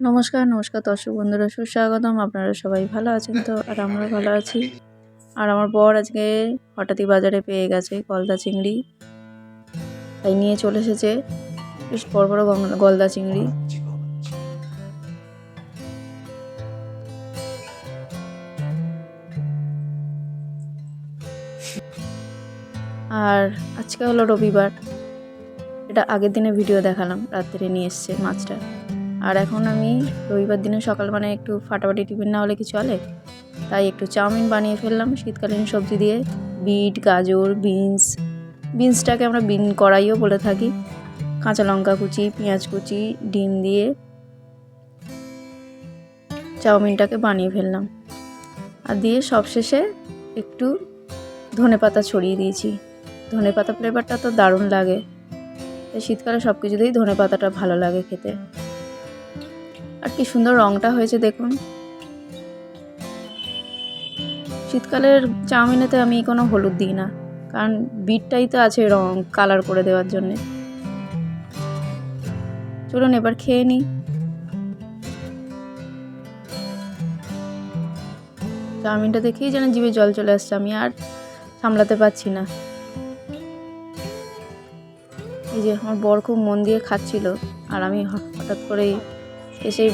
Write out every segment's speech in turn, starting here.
নমস্কার নমস্কার দর্শক বন্ধুরা, সুস্বাগতম। আপনারা সবাই ভালো আছেন তো? আর আমরা ভালো আছি। আর আমার বর আজকে হঠাৎই বাজারে পেয়ে গেছে গলদা চিংড়ি। তাই নিয়ে চলে এসেছে বেশ বড় বড় গলদা চিংড়ি। আর আজকে হলো রবিবার। এটা আগের দিনে ভিডিও দেখালাম, রাত্রে নিয়ে এসছে মাছটা। আর এখন আমি রবিবার দিনে সকাল মানে একটু ফাটাফাটি টিফিন না হলে কিছু চলে? তাই একটু চাউমিন বানিয়ে ফেললাম শীতকালীন সবজি দিয়ে। বিট, গাজর, বিনস, বিনসটাকে আমরা বিন কড়াইও বলে থাকি। কাঁচা লঙ্কা কুচি, পেঁয়াজ কুচি, ডিম দিয়ে চাউমিনটাকে বানিয়ে ফেললাম। আর দিয়ে সবশেষে একটু ধনে পাতা ছড়িয়ে দিয়েছি। ধনে পাতা ফ্লেভারটা তো দারুণ লাগে। তাই শীতকালে সব কিছুতেই ধনে পাতাটা ভালো লাগে খেতে। আর কি সুন্দর রঙটা হয়েছে, দেখুন। শীতকালের চাউমিনেতে আমি কোনো হলুদ দিই না, কারণ বিটটাই তো আছে রং, কালার করে দেওয়ার জন্যে। চলুন এবার খেয়ে নিই। চাউমিনটা দেখেই যেন জিভে জল চলে আসছে, আমি আর সামলাতে পারছি না। এই যে, আমার বর খুব মন দিয়ে খাচ্ছিল, আর আমি হঠাৎ করেই এসে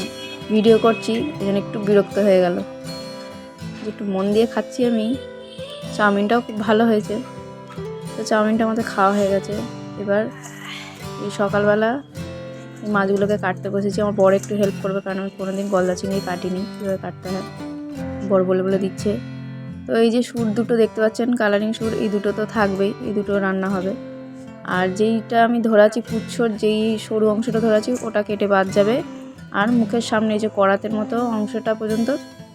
ভিডিও করছি এই জন্য একটু বিরক্ত হয়ে গেল। একটু মন দিয়ে খাচ্ছি আমি। চাউমিনটাও খুব ভালো হয়েছে। তো চাউমিনটা আমাদের খাওয়া হয়ে গেছে। এবার এই সকালবেলা এই মাছগুলোকে কাটতে বসেছি। আমার বড় একটু হেল্প করবে কারণ আমি কোনোদিন গলদা চিংড়ি কাটিনি, কীভাবে কাটতে হয়। বড় বলে বলে দিচ্ছে। তো এই যে সুর দুটো দেখতে পাচ্ছেন কালারিং সুর, এই দুটো তো থাকবেই, এই দুটো রান্না হবে। আর যেইটা আমি ধরাচ্ছি পুচ্ছর, যেই সরু অংশটা ধরাচ্ছি, ওটা কেটে বাদ যাবে। আর মুখের সামনে যে করাতের মতো অংশটা পর্যন্ত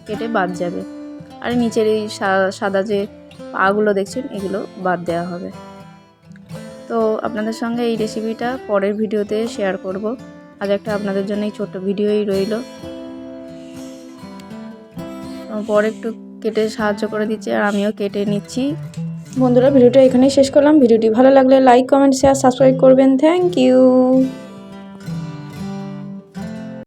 কেটে বাদ যাবে। আর নিচের এই সাদা যে পাগুলো দেখছেন, এগুলো বাদ দেওয়া হবে। তো আপনাদের সঙ্গে এই রেসিপিটা পরের ভিডিওতে শেয়ার করব। আজ একটা আপনাদের জন্য এই ছোট্ট ভিডিওই রইল। পর একটু কেটে সাহায্য করে দিচ্ছে, আর আমিও কেটে নিচ্ছি। বন্ধুরা, ভিডিওটা এখানেই শেষ করলাম। ভিডিওটি ভালো লাগলে লাইক কমেন্ট শেয়ার সাবস্ক্রাইব করবেন। Thank you